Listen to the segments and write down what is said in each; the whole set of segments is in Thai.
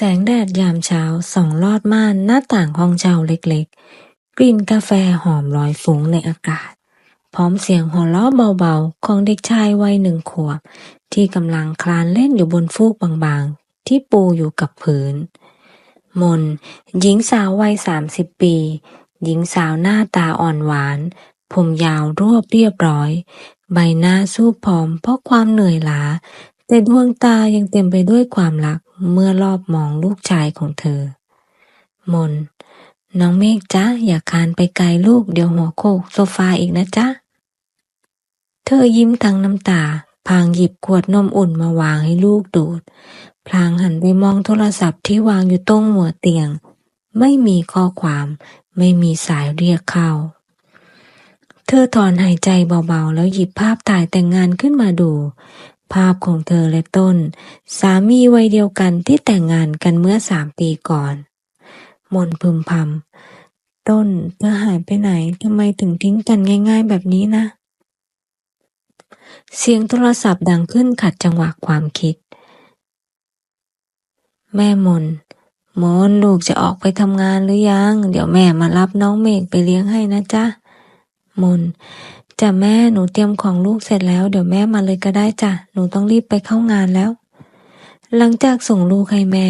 แสงแดดยามเช้าส่องลอดม่านหน้าต่างห้องเช่าเล็กๆ กลิ่นกาแฟหอมลอยฟุ้งในอากาศ พร้อมเสียงหัวเราะเบาๆ ของเด็กชายวัยหนึ่งขวบ ที่กำลังคลานเล่นอยู่บนฟูกบางๆ ที่ปูอยู่กับพื้น มน หญิงสาววัยสามสิบปี หญิงสาวหน้าตาอ่อนหวาน ผมยาวรวบเรียบร้อย ใบหน้าสู้ผอมเพราะความเหนื่อยล้า แต่ดวงตายังเต็มไปด้วยความรักเมื่อรอบมองลูกชายของเธอ มน น้องเมฆจ๊ะอย่าคานไปไกลลูกเดี๋ยวหัวโขกโซฟาอีกนะจ๊ะ เธอยิ้มทั้งน้ำตา พางหยิบขวดนมอุ่นมาวางให้ลูกดูด พลางหันไปมองโทรศัพท์ที่วางอยู่ตรงหัวเตียง ไม่มีข้อความ ไม่มีสายเรียกเข้าเธอถอนหายใจเบาๆ แล้วหยิบภาพถ่ายแต่งงานขึ้นมาดู ภาพของเธอและต้น สามีวัยเดียวกันที่แต่งงานกันเมื่อสามปีก่อน มนพึมพำต้นเธอหายไปไหนทำไมถึงทิ้งกันง่าย ๆ แบบนี้นะ เสียงโทรศัพท์ดังขึ้นขัดจังหวะความคิด แม่มน มนลูกจะออกไปทำงานหรือยัง เดี๋ยวแม่มารับน้องเมฆไปเลี้ยงให้นะจ๊ะ มน จ้ะแม่หนูเตรียมของลูกเสร็จแล้ว เดี๋ยวแม่มาเลยก็ได้จ้ะหนูต้องรีบไปเข้างานแล้ว หลังจากส่งลูกให้แม่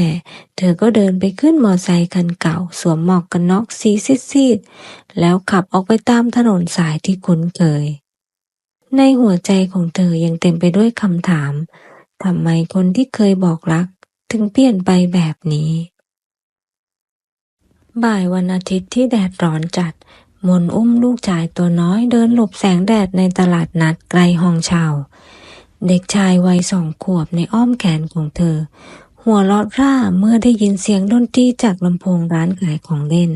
เธอก็เดินไปขึ้นมอไซค์คันเก่า สวมหมอกกันน็อกสีซีดๆแล้วขับออกไปตามถนนสายที่คุ้นเคย ในหัวใจของเธอยังเต็มไปด้วยคำถามทำไมคนที่เคยบอกรัก ถึงเปลี่ยนไปแบบนี้ บ่ายวันอาทิตย์ที่แดดร้อนจัด มนอุ้มลูกชายตัวน้อยเดินหลบแสงแดดในตลาดนัดไกลห้องเช่า เด็กชายวัยสองขวบในอ้อมแขนของเธอ หัวเราะร่าเมื่อได้ยินเสียงดนตรีจากลำโพงร้านขายของเล่น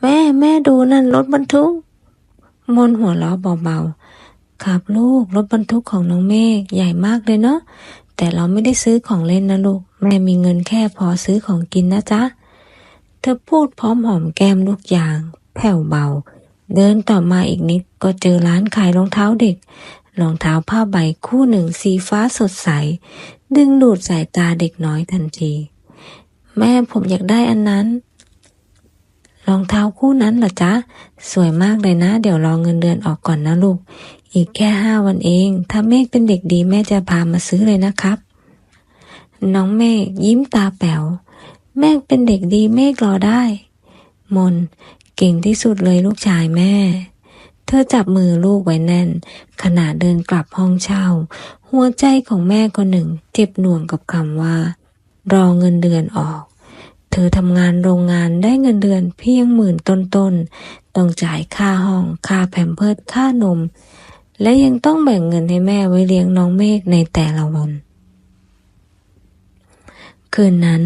แม่แม่ดูนั่นรถบรรทุก มนหัวเราะเบาๆครับลูกรถบรรทุกของน้องเมฆใหญ่มากเลยเนาะแต่เราไม่ได้ซื้อของเล่นนะลูก แม่มีเงินแค่พอซื้อของกินนะจ๊ะเธอพูดพร้อมหอมแก้มลูกยาง แผ่วเบา เดินต่อมาอีกนิดก็เจอร้านขายรองเท้าเด็ก รองเท้าผ้าใบคู่หนึ่งสีฟ้าสดใส ดึงดูดสายตาเด็กน้อยทันที แม่ผมอยากได้อันนั้น รองเท้าคู่นั้นเหรอจ๊ะ สวยมากเลยนะ เดี๋ยวรอเงินเดือนออกก่อนนะลูก อีกแค่ห้าวันเอง ถ้าเมฆเป็นเด็กดีแม่จะพามาซื้อเลยนะครับ น้องเมฆยิ้มตาแป๋วเมฆเป็นเด็กดีเมฆรอได้ มน เก่งที่สุดเลยลูกชายแม่ เธอจับมือลูกไว้แน่น ขณะเดินกลับห้องเช่า หัวใจของแม่คนหนึ่งเจ็บหน่วงกับคำว่า รอเงินเดือนออก เธอทำงานโรงงานได้เงินเดือนเพียงหมื่นต้นๆ ต้องจ่ายค่าห้องค่าแผ่นเพิร์ดค่านม และยังต้องแบ่งเงินให้แม่ไว้เลี้ยงน้องเมฆในแต่ละวันคืนนั้น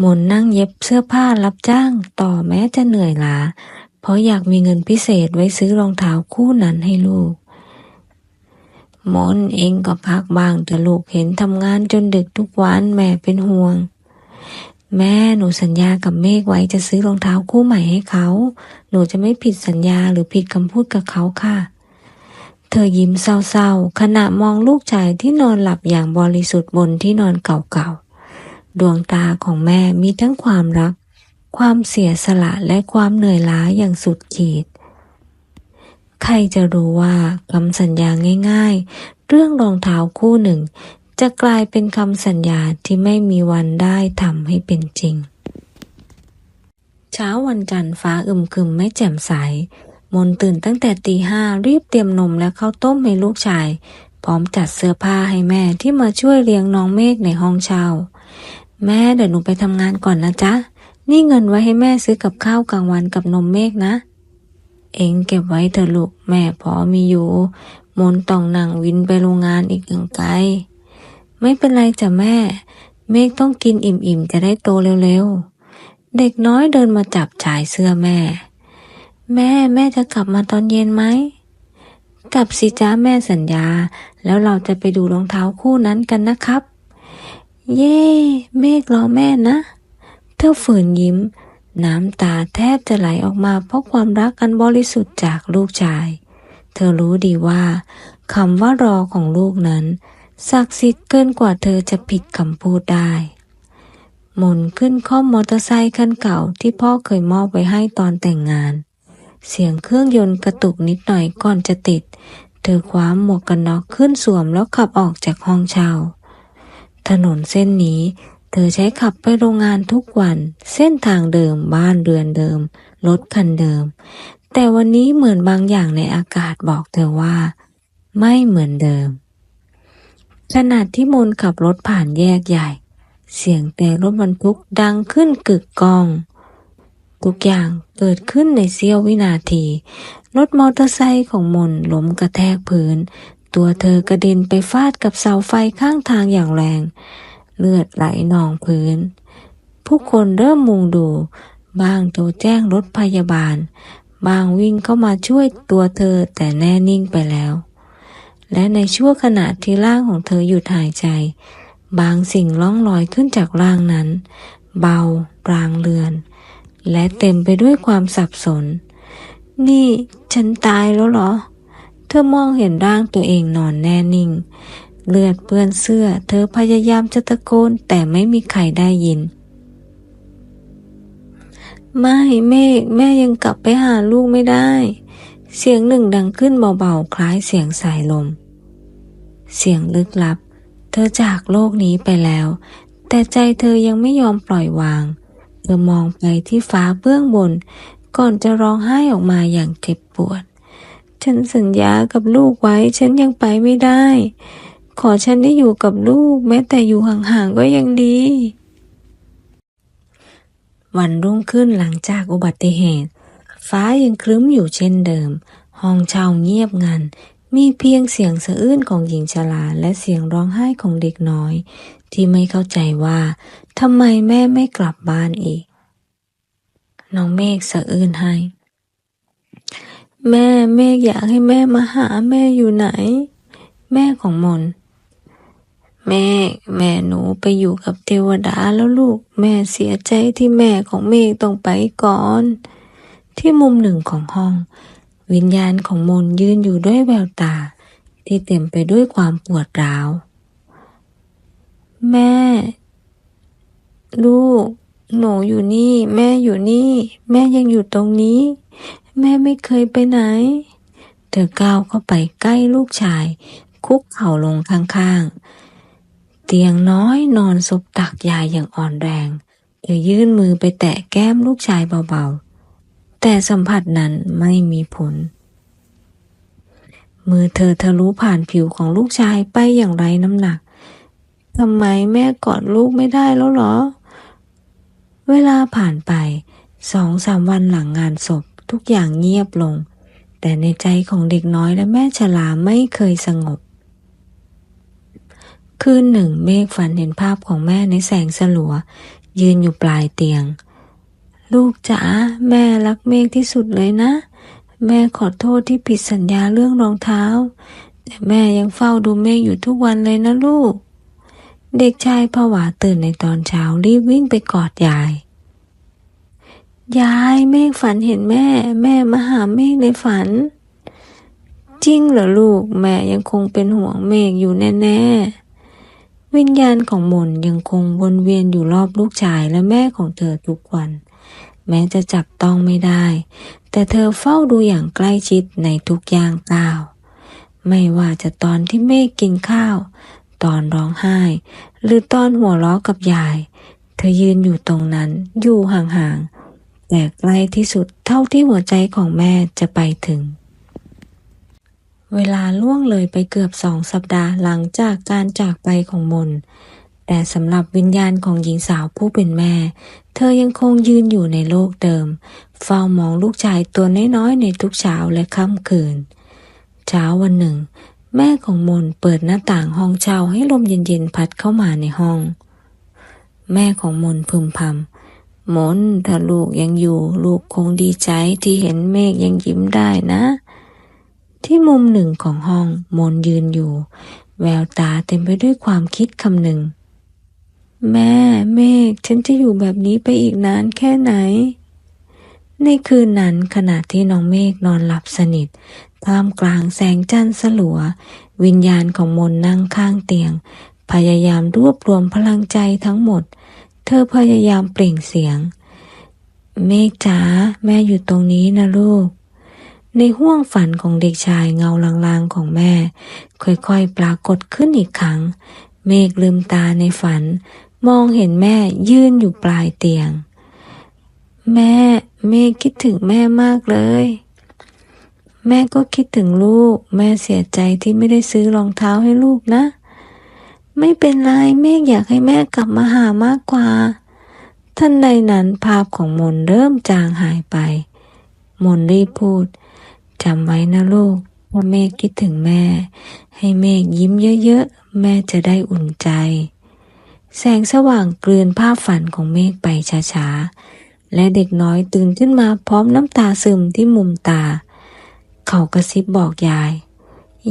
มนนั่งเย็บเสื้อผ้ารับจ้างต่อแม้จะเหนื่อยล้า เพราะอยากมีเงินพิเศษไว้ซื้อรองเท้าคู่นั้นให้ลูกมนเองก็พักบ้างแต่ลูกเห็นทำงานจนดึกทุกวันแม่เป็นห่วง แม่หนูสัญญากับเมฆไว้จะซื้อรองเท้าคู่ใหม่ให้เขา หนูจะไม่ผิดสัญญาหรือผิดคำพูดกับเขาค่ะเธอยิ้มเศร้าๆ ขณะมองลูกชายที่นอนหลับอย่างบริสุทธิ์บนที่นอนเก่าๆ ดวงตาของแม่มีทั้งความรัก ความเสียสละและความเหนื่อยล้าอย่างสุดขีด ใครจะรู้ว่าคำสัญญาง่ายๆ เรื่องรองเท้าคู่หนึ่ง จะกลายเป็นคำสัญญาที่ไม่มีวันได้ทำให้เป็นจริง เช้าวันจันทร์ฟ้าอึมครึมไม่แจ่มใส มนตื่นตั้งแต่ตีห้ารีบเตรียมนมและข้าวต้มให้ลูกชายพร้อมจัดเสื้อผ้าให้แม่ที่มาช่วยเลี้ยงน้องเมฆในห้องเช่า แม่เดี๋ยวหนูไปทำงานก่อนนะจ๊ะ นี่เงินไว้ให้แม่ซื้อกับข้าวกลางวันกับนมเมฆนะ เองเก็บไว้เถอะลูกแม่พอมีอยู่ มนต้องนั่งวินไปโรงงานอีกอย่างไกล ไม่เป็นไรจ้ะแม่ เมฆต้องกินอิ่มๆจะได้โตเร็วๆ เด็กน้อยเดินมาจับชายเสื้อแม่ แม่แม่จะกลับมาตอนเย็นไหมกลับสิจ้าแม่สัญญา แล้วเราจะไปดูรองเท้าคู่นั้นกันนะครับ เย่เมฆรอแม่นะ เธอฝืนยิ้ม น้ำตาแทบจะไหลออกมาเพราะความรักอันบริสุทธิ์จากลูกชาย เธอรู้ดีว่าคำว่ารอของลูกนั้นศักดิ์สิทธิ์เกินกว่าเธอจะผิดคำพูดได้มนขึ้นข้อมมอเตอร์ไซค์คันเก่าที่พ่อเคยมอบไว้ให้ตอนแต่งงาน เสียงเครื่องยนต์กระตุกนิดหน่อยก่อนจะติด เธอคว้าหมวกกันน็อกขึ้นสวมแล้วขับออกจากห้องเช่า ถนนเส้นนี้ เธอใช้ขับไปโรงงานทุกวัน เส้นทางเดิม บ้านเรือนเดิม รถคันเดิม แต่วันนี้เหมือนบางอย่างในอากาศบอกเธอว่า ไม่เหมือนเดิม ขณะที่มนขับรถผ่านแยกใหญ่ เสียงแต่รถบรรทุกดังขึ้นกึกก้องทุกอย่างเกิดขึ้นในเสี้ยววินาที รถมอเตอร์ไซค์ของมนล้มกระแทกพื้น ตัวเธอกระเด็นไปฟาดกับเสาไฟข้างทางอย่างแรง เลือดไหลนองพื้น ผู้คนเริ่มมุงดู บางโทรแจ้งรถพยาบาล บางวิ่งเข้ามาช่วยตัวเธอแต่แน่นิ่งไปแล้ว และในชั่วขณะที่ร่างของเธอหยุดหายใจ บางสิ่งล่องลอยขึ้นจากร่างนั้น เบารางเรือน และเต็มไปด้วยความสับสน นี่ฉันตายแล้วเหรอ ธอมองเห็นร่างตัวเองนอนแน่นิ่ง เลือดเปื้อนเสื้อ เธอพยายามจะตะโกนแต่ไม่มีใครได้ยิน ไม่เมฆแม่ยังกลับไปหาลูกไม่ได้ เสียงหนึ่งดังขึ้นเบาๆ คล้ายเสียงสายลม เสียงลึกลับ เธอจากโลกนี้ไปแล้ว แต่ใจเธอยังไม่ยอมปล่อยวาง เธอมองไปที่ฟ้าเบื้องบน ก่อนจะร้องไห้ออกมาอย่างเจ็บปวด ฉันสัญญากับลูกไว้ ฉันยังไปไม่ได้ ขอฉันได้อยู่กับลูก แม้แต่อยู่ห่างๆก็ยังดี วันรุ่งขึ้นหลังจากอุบัติเหตุ ฟ้ายังครึ้มอยู่เช่นเดิม ห้องเช่าเงียบงัน มีเพียงเสียงสะอื้นของหญิงชราและเสียงร้องไห้ของเด็กน้อย ที่ไม่เข้าใจว่าทำไมแม่ไม่กลับบ้านอีก น้องเมฆสะอื้นให้ แม่เมฆอยากให้แม่มาหาแม่อยู่ไหน แม่ของมน แม่ แม่หนูไปอยู่กับเทวดาแล้วลูก แม่เสียใจที่แม่ของเมฆต้องไปก่อน ที่มุมหนึ่งของห้อง วิญญาณของมนยืนอยู่ด้วยแววตา ที่เต็มไปด้วยความปวดร้าว แม่ ลูก หนูอยู่นี่ แม่อยู่นี่ แม่ยังอยู่ตรงนี้ แม่ไม่เคยไปไหน เธอก้าวเข้าไปใกล้ลูกชาย คุกเข่าลงข้างๆ เตียงน้อยนอนซบตักยายอย่างอ่อนแรง เธอยื่นมือไปแตะแก้มลูกชายเบาๆ แต่สัมผัสนั้นไม่มีผล มือเธอทะลุผ่านผิวของลูกชายไปอย่างไรน้ำหนักทำไมแม่กอดลูกไม่ได้แล้วเหรอ เวลาผ่านไปสองสามวันหลังงานศพ ทุกอย่างเงียบลง แต่ในใจของเด็กน้อยและแม่ชราไม่เคยสงบ คืนหนึ่งเมฆฝันเห็นภาพของแม่ในแสงสลัว ยืนอยู่ปลายเตียง ลูกจ๋าแม่รักเมฆที่สุดเลยนะ แม่ขอโทษที่ผิดสัญญาเรื่องรองเท้า แต่แม่ยังเฝ้าดูเมฆอยู่ทุกวันเลยนะลูก เด็กชายผวาตื่นในตอนเช้ารีบวิ่งไปกอดยาย ยายเมฆฝันเห็นแม่ แม่มาหาเมฆในฝัน จริงเหรอลูกแม่ยังคงเป็นห่วงเมฆอยู่แน่ๆ วิญญาณของมนยังคงวนเวียนอยู่รอบลูกชายและแม่ของเธอทุกวัน แม้จะจับต้องไม่ได้ แต่เธอเฝ้าดูอย่างใกล้ชิดในทุกย่างก้าว ไม่ว่าจะตอนที่เมฆกินข้าว ตอนร้องไห้ หรือตอนหัวเราะกับยาย เธอยืนอยู่ตรงนั้นอยู่ห่างๆ แต่ใกล้ที่สุดเท่าที่หัวใจของแม่จะไปถึง เวลาล่วงเลยไปเกือบสองสัปดาห์หลังจากการจากไปของมน แต่สำหรับวิญญาณของหญิงสาวผู้เป็นแม่ เธอยังคงยืนอยู่ในโลกเดิม เฝ้ามองลูกชายตัวน้อยๆในทุกเช้าและค่ำคืน เช้าวันหนึ่ง แม่ของมนเปิดหน้าต่างห้องเช่าให้ลมเย็นๆพัดเข้ามาในห้อง แม่ของมนพึมพำ มนถ้าลูกยังอยู่ ลูกคงดีใจที่เห็นเมฆยังยิ้มได้นะ ที่มุมหนึ่งของห้องมนยืนอยู่ แววตาเต็มไปด้วยความคิดคำหนึ่ง แม่เมฆฉันจะอยู่แบบนี้ไปอีกนานแค่ไหน ในคืนนั้นขณะที่น้องเมฆนอนหลับสนิทท่ามกลางแสงจันทร์สลัว วิญญาณของมนนั่งข้างเตียง พยายามรวบรวมพลังใจทั้งหมด เธอพยายามเปล่งเสียง เมฆจ๋าแม่อยู่ตรงนี้นะลูก ในห้วงฝันของเด็กชายเงาลางๆของแม่ ค่อยๆปรากฏขึ้นอีกครั้ง เมฆลืมตาในฝัน มองเห็นแม่ยืนอยู่ปลายเตียง แม่เมฆคิดถึงแม่มากเลยแม่ก็คิดถึงลูก แม่เสียใจที่ไม่ได้ซื้อรองเท้าให้ลูกนะ ไม่เป็นไรเมฆอยากให้แม่กลับมาหามากกว่า ท่านใดนั้นภาพของมนเริ่มจางหายไป มนรีบพูดจำไว้นะลูกว่าเมฆคิดถึงแม่ ให้เมฆยิ้มเยอะๆ แม่จะได้อุ่นใจ แสงสว่างเกลือนภาพฝันของเมฆไปช้าๆ และเด็กน้อยตื่นขึ้นมาพร้อมน้ำตาซึมที่มุมตา เขากระซิบบอกยาย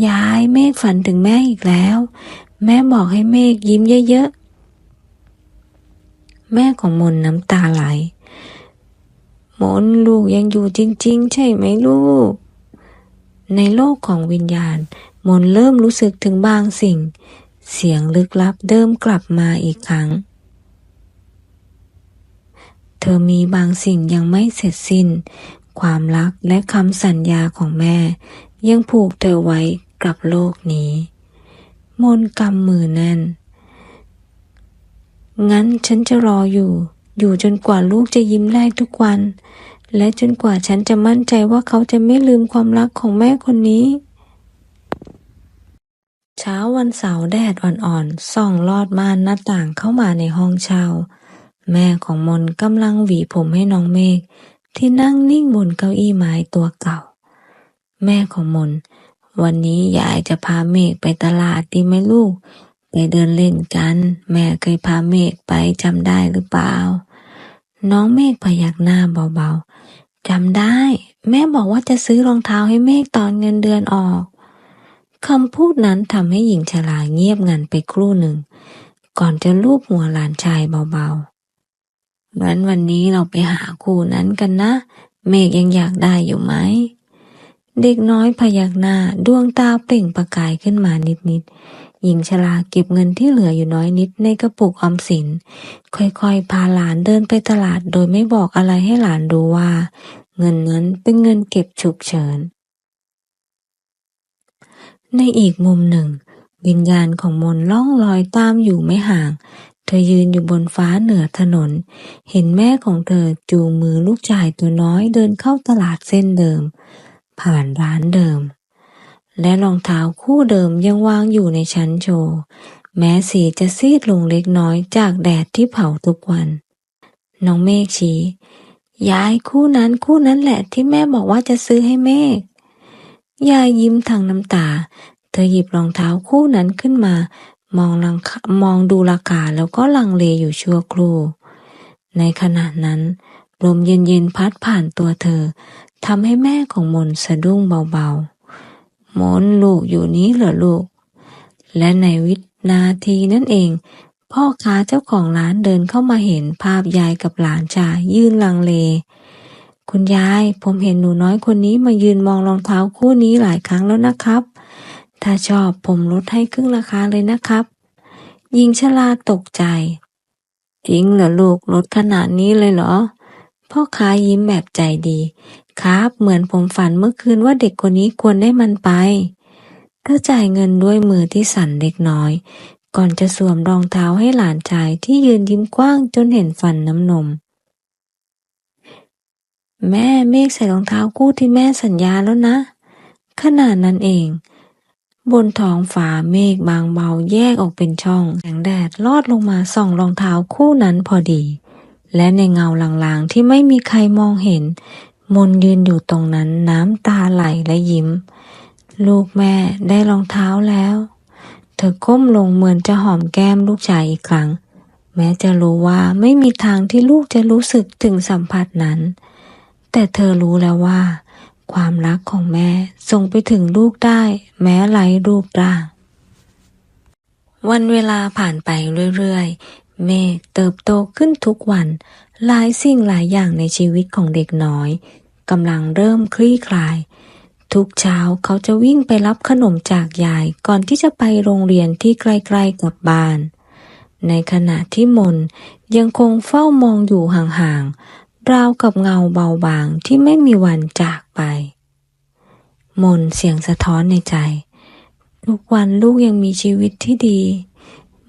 ยายเมฆฝันถึงแม่อีกแล้ว แม่บอกให้เมฆยิ้มเยอะๆ แม่ของมนน้ำตาไหล มนลูกยังอยู่จริง ๆ ใช่ไหมลูก ในโลกของวิญญาณ มนเริ่มรู้สึกถึงบางสิ่ง เสียงลึกลับเดิมกลับมาอีกครั้ง เธอมีบางสิ่งยังไม่เสร็จสิ้น ความรักและคำสัญญาของแม่ ยังผูกเธอไว้กับโลกนี้ มนกำมือแน่น งั้นฉันจะรออยู่ อยู่จนกว่าลูกจะยิ้มได้ทุกวัน และจนกว่าฉันจะมั่นใจว่าเขาจะไม่ลืมความรักของแม่คนนี้ เช้าวันเสาร์แดดอ่อนๆส่องลอดม่านหน้าต่างเข้ามาในห้องเช่า แม่ของมนกำลังหวีผมให้น้องเมฆที่นั่งนิ่งบนเก้าอี้ไม้ตัวเก่า แม่ของมน วันนี้ยายจะพาเมฆไปตลาดดีไหมลูก ไปเดินเล่นกัน แม่เคยพาเมฆไปจำได้หรือเปล่า น้องเมฆพยักหน้าเบาๆจำได้ แม่บอกว่าจะซื้อรองเท้าให้เมฆตอนเงินเดือนออกคำพูดนั้นทำให้หญิงชราเงียบงันไปครู่หนึ่ง ก่อนจะลูบหัวหลานชายเบาๆงั้นวันนี้เราไปหาคู่นั้นกันนะ เมฆยังอยากได้อยู่ไหม เด็กน้อยพยักหน้าดวงตาเปล่งประกายขึ้นมานิดๆหญิงชราเก็บเงินที่เหลืออยู่น้อยนิดในกระปุกออมสิน ค่อยๆ พาหลานเดินไปตลาดโดยไม่บอกอะไรให้หลานรู้ว่า เงินนั้นเป็นเงินเก็บฉุกเฉิน ในอีกมุมหนึ่ง วิญญาณของมนล่องลอยตามอยู่ไม่ห่าง เธอยืนอยู่บนฟ้าเหนือถนน เห็นแม่ของเธอจูงมือลูกชายตัวน้อยเดินเข้าตลาดเส้นเดิม ผ่านร้านเดิม และรองเท้าคู่เดิมยังวางอยู่ในชั้นโชว์แม้สีจะซีดลงเล็กน้อยจากแดดที่เผาทุกวัน น้องเมฆชี้ยายคู่นั้นคู่นั้นแหละที่แม่บอกว่าจะซื้อให้เมฆยายยิ้มทางน้ำตา เธอหยิบรองเท้าคู่นั้นขึ้นมา มองลังมองดูราคาแล้วก็ลังเลอยู่ชั่วครู่ ในขณะนั้น ลมเย็นๆพัดผ่านตัวเธอทำให้แม่ของมนสะดุ้งเบาๆ มนลูกอยู่นี้เหรอลูก และในวินาทีนั่นเอง พ่อค้าเจ้าของร้านเดินเข้ามาเห็นภาพยายกับหลานชายยืนลังเล คุณยายผมเห็นหนูน้อยคนนี้มายืนมองรองเท้าคู่นี้หลายครั้งแล้วนะครับ ถ้าชอบผมลดให้ครึ่งราคาเลยนะครับหญิงชราตกใจจริงเหรอลูกลดขนาดนี้เลยเหรอ พ่อค้ายิ้มแบบใจดี ครับ เหมือนผมฝันเมื่อคืนว่าเด็กคนนี้ควรได้มันไป เธอจ่ายเงินด้วยมือที่สั่นเล็กน้อย ก่อนจะสวมรองเท้าให้หลานชายที่ยืนยิ้มกว้างจนเห็นฟันน้ำนม แม่เมฆใส่รองเท้าคู่ที่แม่สัญญาแล้วนะ ขนาดนั้นเองบนท้องฟ้าเมฆบางเบาแยกออกเป็นช่อง แสงแดดลอดลงมาส่องรองเท้าคู่นั้นพอดี และในเงาลางๆที่ไม่มีใครมองเห็น มนยืนอยู่ตรงนั้นน้ำตาไหลและยิ้ม ลูกแม่ได้รองเท้าแล้ว เธอก้มลงเหมือนจะหอมแก้มลูกชายอีกครั้ง แม้จะรู้ว่าไม่มีทางที่ลูกจะรู้สึกถึงสัมผัสนั้น แต่เธอรู้แล้วว่า ความรักของแม่ส่งไปถึงลูกได้ แม้ไร้รูปร่างวันเวลาผ่านไปเรื่อย เมฆเติบโตขึ้นทุกวัน หลายสิ่งหลายอย่างในชีวิตของเด็กน้อยกำลังเริ่มคลี่คลาย ทุกเช้าเขาจะวิ่งไปรับขนมจากยายก่อนที่จะไปโรงเรียนที่ใกล้ๆกับบ้าน ในขณะที่มนยังคงเฝ้ามองอยู่ห่างๆราวกับเงาเบาบางที่ไม่มีวันจากไป มนเสียงสะท้อนในใจ ทุกวันลูกยังมีชีวิตที่ดี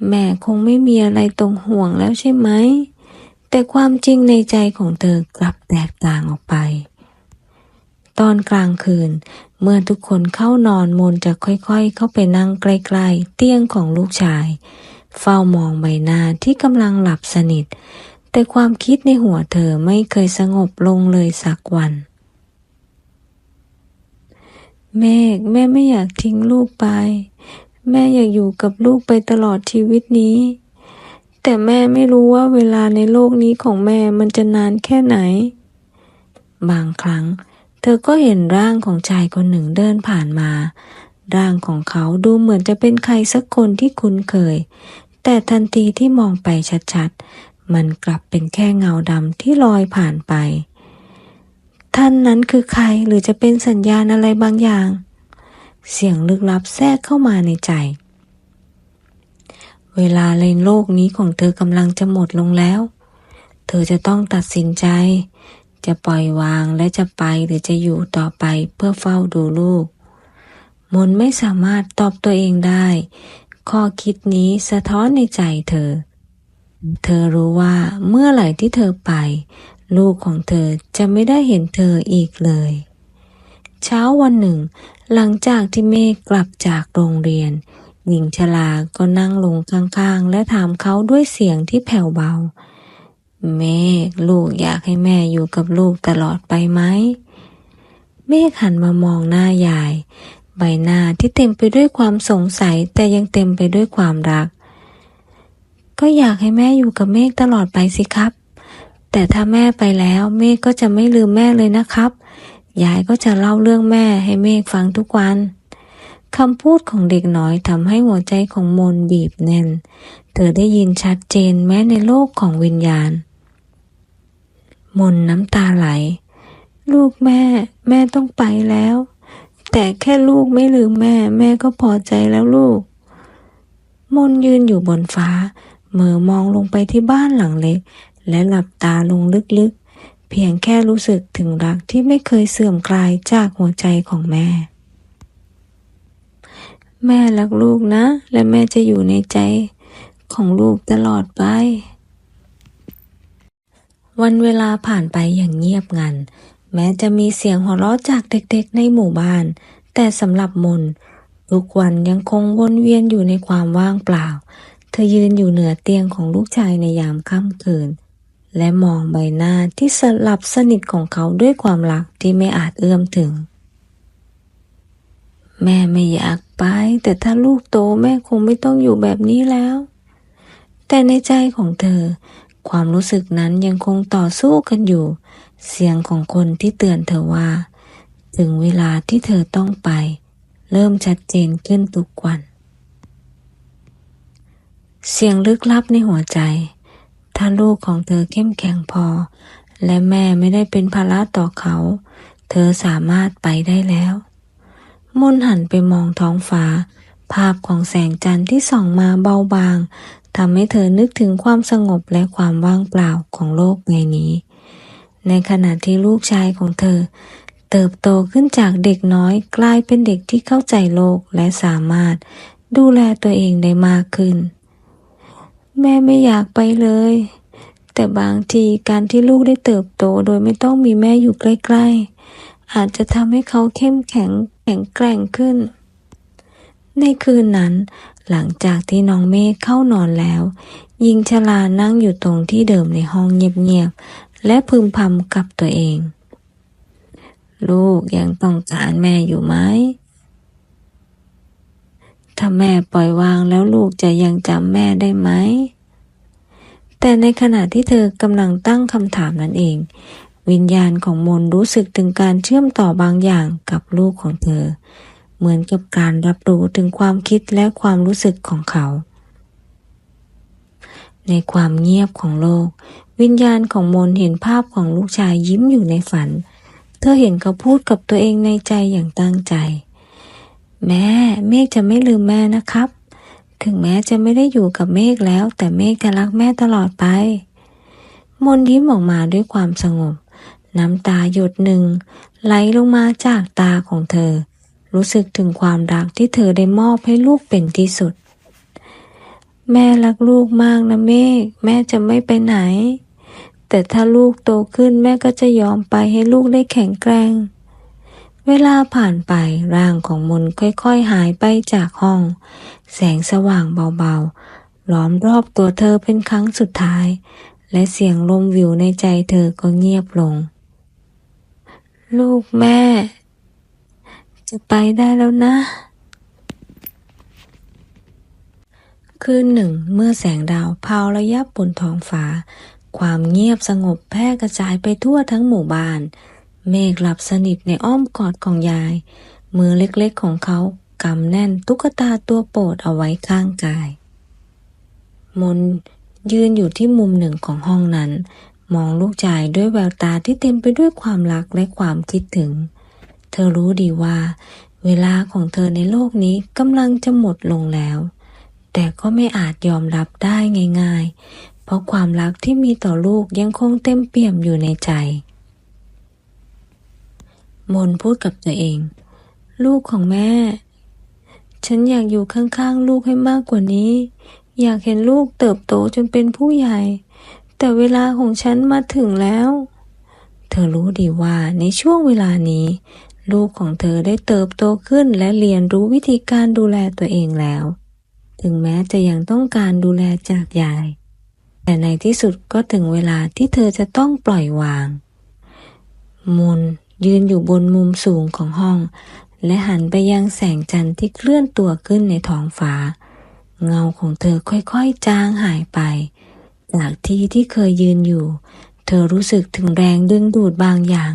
แม่คงไม่มีอะไรตรงห่วงแล้วใช่ไหม แต่ความจริงในใจของเธอกลับแตกต่างออกไป ตอนกลางคืน เมื่อทุกคนเข้านอนมนจะค่อยๆ เข้าไปนั่งใกล้ๆ เตียงของลูกชาย เฝ้ามองใบหน้าที่กำลังหลับสนิท แต่ความคิดในหัวเธอไม่เคยสงบลงเลยสักวันเมฆแม่ไม่อยากทิ้งลูกไป แม่อยากอยู่กับลูกไปตลอดชีวิตนี้ แต่แม่ไม่รู้ว่าเวลาในโลกนี้ของแม่มันจะนานแค่ไหน บางครั้ง เธอก็เห็นร่างของชายคนหนึ่งเดินผ่านมา ร่างของเขาดูเหมือนจะเป็นใครสักคนที่คุ้นเคย แต่ทันทีที่มองไปชัดๆ มันกลับเป็นแค่เงาดำที่ลอยผ่านไป ท่านนั้นคือใครหรือจะเป็นสัญญาณอะไรบางอย่าง เสียงลึกลับแทรกเข้ามาในใจ เวลาในโลกนี้ของเธอกำลังจะหมดลงแล้ว เธอจะต้องตัดสินใจ จะปล่อยวางและจะไปหรือจะอยู่ต่อไปเพื่อเฝ้าดูลูก มนไม่สามารถตอบตัวเองได้ ข้อคิดนี้สะท้อนในใจเธอ เธอรู้ว่าเมื่อไหร่ที่เธอไป ลูกของเธอจะไม่ได้เห็นเธออีกเลย เช้าวันหนึ่ง หลังจากที่เมฆกลับจากโรงเรียน หญิงชราก็นั่งลงข้างๆ และถามเขาด้วยเสียงที่แผ่วเบา เมฆลูกอยากให้แม่อยู่กับลูกตลอดไปไหม เมฆหันมามองหน้ายาย ใบหน้าที่เต็มไปด้วยความสงสัยแต่ยังเต็มไปด้วยความรัก ก็อยากให้แม่อยู่กับเมฆตลอดไปสิครับ แต่ถ้าแม่ไปแล้วเมฆก็จะไม่ลืมแม่เลยนะครับ ยายก็จะเล่าเรื่องแม่ให้เมฆฟังทุกวันคำพูดของเด็กน้อยทำให้หัวใจของมนบีบแน่น เธอได้ยินชัดเจนแม้ในโลกของวิญญาณ มนน้ำตาไหล ลูกแม่ แม่ต้องไปแล้ว แต่แค่ลูกไม่ลืมแม่ แม่ก็พอใจแล้วลูก มนยืนอยู่บนฟ้า เมือมองลงไปที่บ้านหลังเล็ก และหลับตาลงลึก เพียงแค่รู้สึกถึงรักที่ไม่เคยเสื่อมคลายจากหัวใจของแม่ แม่รักลูกนะ และแม่จะอยู่ในใจของลูกตลอดไป วันเวลาผ่านไปอย่างเงียบงัน แม้จะมีเสียงหัวเราะจากเด็กๆในหมู่บ้าน แต่สำหรับมนทุกวันยังคงวนเวียนอยู่ในความว่างเปล่า เธอยืนอยู่เหนือเตียงของลูกชายในยามค่ำคืน และมองใบหน้าที่สลับสนิทของเขาด้วยความรักที่ไม่อาจเอื้อมถึง แม่ไม่อยากไป แต่ถ้าลูกโตแม่คงไม่ต้องอยู่แบบนี้แล้ว แต่ในใจของเธอ ความรู้สึกนั้นยังคงต่อสู้กันอยู่ เสียงของคนที่เตือนเธอว่า ถึงเวลาที่เธอต้องไป เริ่มชัดเจนขึ้นทุกวัน เสียงลึกลับในหัวใจ ถ้าลูกของเธอเข้มแข็งพอ และแม่ไม่ได้เป็นภาระต่อเขา เธอสามารถไปได้แล้ว มุนหันไปมองท้องฟ้า ภาพของแสงจันทร์ที่ส่องมาเบาบางทำให้เธอนึกถึงความสงบและความว่างเปล่าของโลกใบนี้ ในขณะที่ลูกชายของเธอ เติบโตขึ้นจากเด็กน้อยกลายเป็นเด็กที่เข้าใจโลกและสามารถดูแลตัวเองได้มากขึ้น แม่ไม่อยากไปเลย แต่บางทีการที่ลูกได้เติบโตโดยไม่ต้องมีแม่อยู่ใกล้ ๆ อาจจะทำให้เขาเข้มแข็งแข็งแกร่งขึ้น ในคืนนั้น หลังจากที่น้องเมฆเข้านอนแล้วหญิงชรานั่งอยู่ตรงที่เดิมในห้องเงียบๆ และพึมพำกับตัวเอง ลูกยังต้องการแม่อยู่ไหม ถ้าแม่ปล่อยวางแล้วลูกจะยังจำแม่ได้ไหม แต่ในขณะที่เธอกำลังตั้งคำถามนั้นเอง วิญญาณของมนรู้สึกถึงการเชื่อมต่อบางอย่างกับลูกของเธอ เหมือนกับการรับรู้ถึงความคิดและความรู้สึกของเขา ในความเงียบของโลก วิญญาณของมนเห็นภาพของลูกชายยิ้มอยู่ในฝัน เธอเห็นเขาพูดกับตัวเองในใจอย่างตั้งใจ แม่เมฆจะไม่ลืมแม่นะครับ ถึงแม้จะไม่ได้อยู่กับเมฆแล้ว แต่เมฆจะรักแม่ตลอดไป มนยิ้มออกมาด้วยความสงบ น้ำตาหยดหนึ่งไหลลงมาจากตาของเธอ รู้สึกถึงความรักที่เธอได้มอบให้ลูกเป็นที่สุด แม่รักลูกมากนะเมฆแม่จะไม่ไปไหน แต่ถ้าลูกโตขึ้นแม่ก็จะยอมไปให้ลูกได้แข็งแกร่ง เวลาผ่านไปร่างของมนค่อยๆหายไปจากห้อง แสงสว่างเบาๆล้อมรอบตัวเธอเป็นครั้งสุดท้าย และเสียงลมวิวในใจเธอก็เงียบลง ลูกแม่ จะไปได้แล้วนะ คืนหนึ่งเมื่อแสงดาวเพาระยับบนท้องฟ้า ความเงียบสงบแพร่กระจายไปทั่วทั้งหมู่บ้าน เมฆหลับสนิทในอ้อมกอดของยาย มือเล็กๆของเขากำแน่นตุ๊กตาตัวโปรดเอาไว้ข้างกาย มนยืนอยู่ที่มุมหนึ่งของห้องนั้น มองลูกชายด้วยแววตาที่เต็มไปด้วยความรักและความคิดถึง เธอรู้ดีว่า เวลาของเธอในโลกนี้กำลังจะหมดลงแล้ว แต่ก็ไม่อาจยอมรับได้ง่าย ๆ เพราะความรักที่มีต่อลูกยังคงเต็มเปี่ยมอยู่ในใจ มนพูดกับตัวเอง ลูกของแม่ ฉันอยากอยู่ข้างๆลูกให้มากกว่านี้ อยากเห็นลูกเติบโตจนเป็นผู้ใหญ่ แต่เวลาของฉันมาถึงแล้ว เธอรู้ดีว่าในช่วงเวลานี้ ลูกของเธอได้เติบโตขึ้นและเรียนรู้วิธีการดูแลตัวเองแล้ว ถึงแม้จะยังต้องการดูแลจากยาย แต่ในที่สุดก็ถึงเวลาที่เธอจะต้องปล่อยวาง มุน ยืนอยู่บนมุมสูงของห้อง และหันไปยังแสงจันทร์ที่เคลื่อนตัวขึ้นในท้องฟ้า เงาของเธอค่อยๆจางหายไป จากที่ที่เคยยืนอยู่ เธอรู้สึกถึงแรงดึงดูดบางอย่าง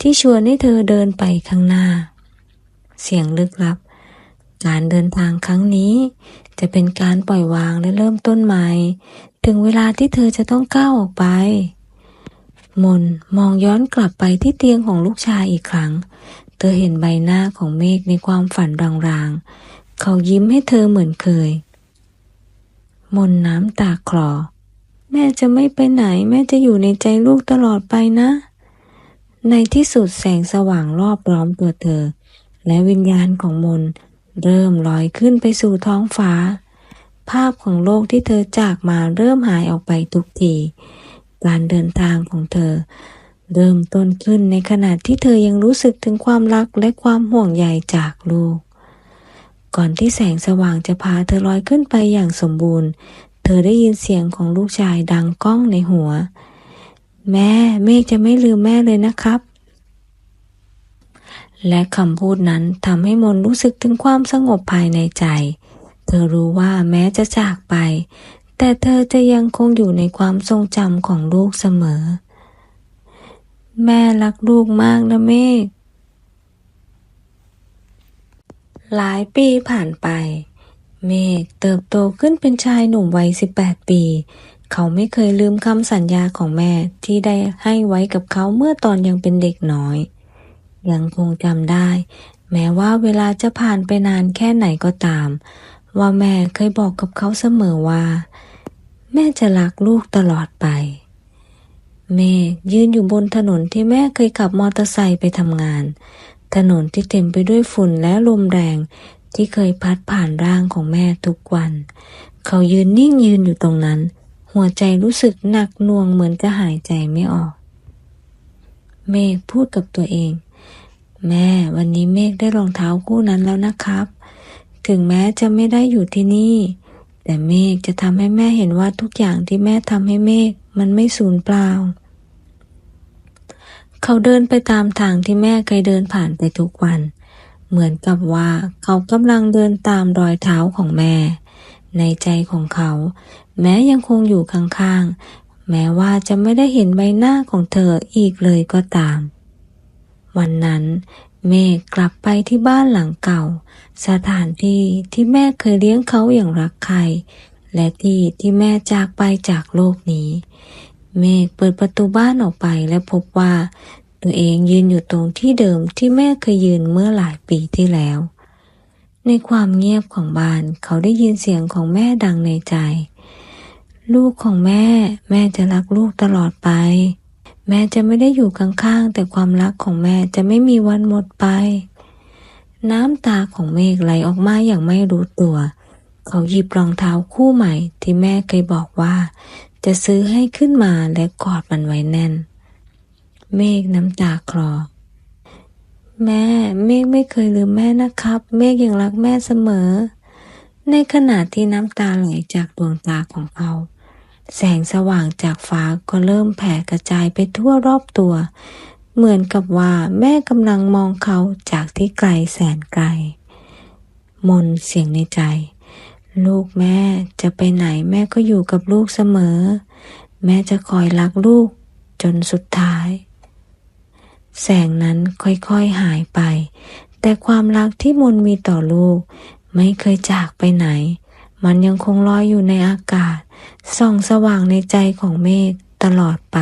ที่ชวนให้เธอเดินไปข้างหน้า เสียงลึกลับ การเดินทางครั้งนี้ จะเป็นการปล่อยวางและเริ่มต้นใหม่ ถึงเวลาที่เธอจะต้องก้าวออกไป มนมองย้อนกลับไปที่เตียงของลูกชายอีกครั้ง เธอเห็นใบหน้าของเมฆในความฝันรางๆ เขายิ้มให้เธอเหมือนเคย มนน้ำตาคลอ แม่จะไม่ไปไหน แม่จะอยู่ในใจลูกตลอดไปนะ ในที่สุดแสงสว่างรอบล้อมตัวเธอ และวิญญาณของมนเริ่มลอยขึ้นไปสู่ท้องฟ้า ภาพของโลกที่เธอจากมาเริ่มหายออกไปทุกที การเดินทางของเธอ เริ่มต้นขึ้นในขณะที่เธอยังรู้สึกถึงความรักและความห่วงใยจากลูก ก่อนที่แสงสว่างจะพาเธอลอยขึ้นไปอย่างสมบูรณ์ เธอได้ยินเสียงของลูกชายดังก้องในหัว แม่เมฆจะไม่ลืมแม่เลยนะครับและคำพูดนั้นทำให้มนรู้สึกถึงความสงบภายในใจ เธอรู้ว่าแม้จะจากไป แต่เธอจะยังคงอยู่ในความทรงจำของลูกเสมอ แม่รักลูกมากนะเมฆหลายปีผ่านไป เมฆเติบโตขึ้นเป็นชายหนุ่มวัย 18 ปี เขาไม่เคยลืมคำสัญญาของแม่ที่ได้ให้ไว้กับเขาเมื่อตอนยังเป็นเด็กน้อย ยังคงจำได้ แม้ว่าเวลาจะผ่านไปนานแค่ไหนก็ตาม ว่าแม่เคยบอกกับเขาเสมอว่า แม่จะรักลูกตลอดไป เมฆยืนอยู่บนถนนที่แม่เคยขับมอเตอร์ไซค์ไปทำงาน ถนนที่เต็มไปด้วยฝุ่นและลมแรงที่เคยพัดผ่านร่างของแม่ทุกวัน เขายืนนิ่งยืนอยู่ตรงนั้น หัวใจรู้สึกหนักหน่วงเหมือนจะหายใจไม่ออก เมฆพูดกับตัวเอง แม่วันนี้เมฆได้รองเท้าคู่นั้นแล้วนะครับ ถึงแม้จะไม่ได้อยู่ที่นี่ แต่เมฆจะทำให้แม่เห็นว่าทุกอย่างที่แม่ทำให้เมฆมันไม่สูญเปล่า เขาเดินไปตามทางที่แม่เคยเดินผ่านไปทุกวัน เหมือนกับว่าเขากำลังเดินตามรอยเท้าของแม่ ในใจของเขา แม้ยังคงอยู่ข้างๆ แม้ว่าจะไม่ได้เห็นใบหน้าของเธออีกเลยก็ตาม วันนั้นเมฆกลับไปที่บ้านหลังเก่า สถานที่ที่แม่เคยเลี้ยงเขาอย่างรักใคร่และที่ที่แม่จากไปจากโลกนี้ เมฆเปิดประตูบ้านออกไปและพบว่า ตัวเองยืนอยู่ตรงที่เดิมที่แม่เคยยืนเมื่อหลายปีที่แล้ว ในความเงียบของบ้านเขาได้ยินเสียงของแม่ดังในใจ ลูกของแม่ แม่จะรักลูกตลอดไป แม่จะไม่ได้อยู่ข้างๆ แต่ความรักของแม่จะไม่มีวันหมดไป น้ำตาของเมฆไหลออกมาอย่างไม่รู้ตัว เขาหยิบรองเท้าคู่ใหม่ ที่แม่เคยบอกว่า จะซื้อให้ขึ้นมาและกอดมันไว้แน่น เมฆน้ำตาคลอ แม่ เมฆไม่เคยลืมแม่นะครับ เมฆยังรักแม่เสมอ ในขณะที่น้ำตาไหลจากดวงตาของเขา แสงสว่างจากฟ้าก็เริ่มแผ่กระจายไปทั่วรอบตัว เหมือนกับว่าแม่กำลังมองเขาจากที่ไกลแสนไกล มนเสียงในใจ ลูกแม่จะไปไหนแม่ก็อยู่กับลูกเสมอ แม่จะคอยรักลูกจนสุดท้าย แสงนั้นค่อยๆหายไป แต่ความรักที่มนมีต่อลูก ไม่เคยจากไปไหน มันยังคงลอยอยู่ในอากาศ ส่องสว่างในใจของเมฆตลอดไป